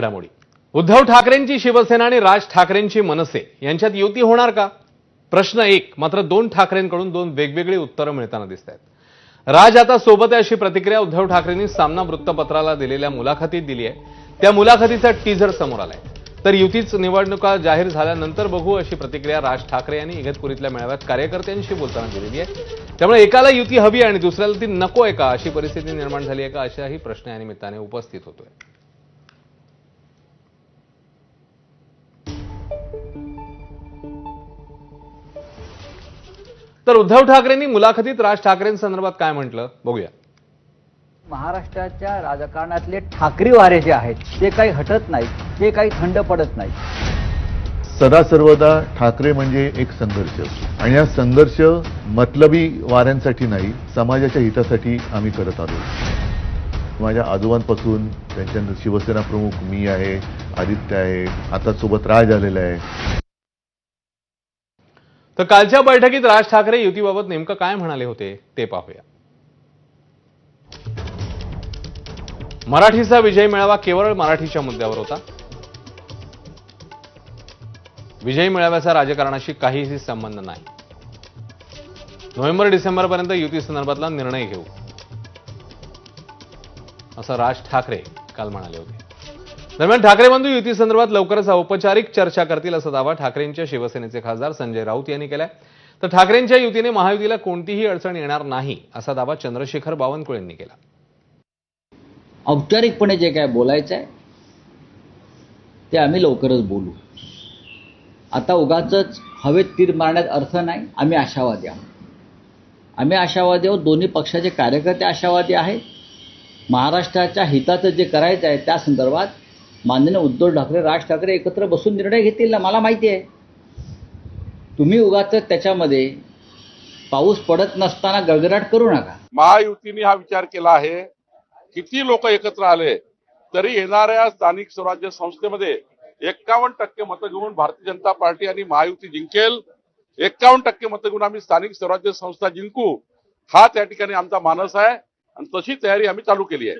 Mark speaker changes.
Speaker 1: घडामोडी उद्धव ठाकरेंची शिवसेना आणि राज ठाकरेंची मनसे यांच्यात युती होणार का? प्रश्न एक मात्र दोन ठाकरेंकडून दोन वेगवेगळी उत्तरं मिळताना दिसत आहेत राज आता सोबत आहे अशी प्रतिक्रिया उद्धव ठाकरेंनी सामना वृत्तपत्राला दिलेल्या मुलाखतीत दिली आहे. त्या मुलाखतीचा टीझर समोर आलाय. तर युतीच निवडणुका जाहीर झाल्यानंतर बघू अशी प्रतिक्रिया राज ठाकरे यांनी इगतपुरीतल्या मेळाव्यात कार्यकर्त्यांशी बोलताना दिलेली आहे. त्यामुळे एकाला युती हवी आणि दुसऱ्याला ती नको आहे का? अशी परिस्थिती निर्माण झाली आहे का? अशाही प्रश्न या निमित्ताने उपस्थित होतोय. तर उद्धव ठाकरेंनी मुलाखतीत राज ठाकरेंसंदर्भात काय म्हटलं? बघूया.
Speaker 2: महाराष्ट्राच्या राजकारणातले ठाकरी वारे जे आहेत ते काही हटत नाहीत ते काही थंड पडत नाहीत.
Speaker 3: सदा सर्वदा ठाकरे म्हणजे एक संघर्ष. आणि हा संघर्ष मतलबी वाऱ्यांसाठी नाही समाजाच्या हितासाठी आम्ही करत आलो. माझ्या आजोबांपासून त्यांच्यानंतर शिवसेना प्रमुख मी आहे आदित्य आहे आता सोबत राज आलेला आहे.
Speaker 1: तर कालच्या बैठकीत राज ठाकरे युतीबाबत नेमकं काय म्हणाले होते ते पाहूया. मराठीचा विजय मेळावा केवळ मराठीच्या मुद्द्यावर होता. विजय मेळाव्याचा राजकारणाशी काहीही संबंध नाही. नोव्हेंबर डिसेंबरपर्यंत युती संदर्भातला निर्णय घेऊ. असं राज ठाकरे काल म्हणाले होते. दरम्यान ठाकरे बंधू युती संदर्भात लवकरच औपचारिक चर्चा करतील असा दावा ठाकरेंच्या शिवसेनेचे खासदार संजय राऊत यांनी केलाय. तर ठाकरेंच्या युतीने महायुतीला कोणतीही अडचण येणार नाही असा दावा चंद्रशेखर बावनकुळेंनी केला.
Speaker 2: औपचारिकपणे जे काय बोलायचं आहे ते आम्ही लवकरच बोलू. आता उगाच हवेत तीर मारण्यात अर्थ नाही आम्ही आशावादी आहोत. आम्ही आशावादी आहोत दोन्ही पक्षाचे कार्यकर्ते आशावादी आहेत. महाराष्ट्राच्या हिताचं जे करायचं आहे त्या संदर्भात माननीय उद्धव ठाकरे राज ठाकरे एकत्र बसून निर्णय घेतील ना? मला माहिती आहे. तुम्ही उगाच त्याच्यामध्ये पाऊस पडत नसताना गळगडाट करू नका.
Speaker 4: महायुतीने हा विचार केला आहे. किती लोक एकत्र आले तरी येणाऱ्या स्थानिक स्वराज्य संस्थेमध्ये एक्कावन्न टक्के मतं घेऊन भारतीय जनता पार्टी आणि महायुती जिंकेल. एक्कावन्न टक्के मतं घेऊन आम्ही स्थानिक स्वराज्य संस्था जिंकू. हा त्या ठिकाणी आमचा मानस आहे. आणि तशी तयारी आम्ही चालू केली आहे.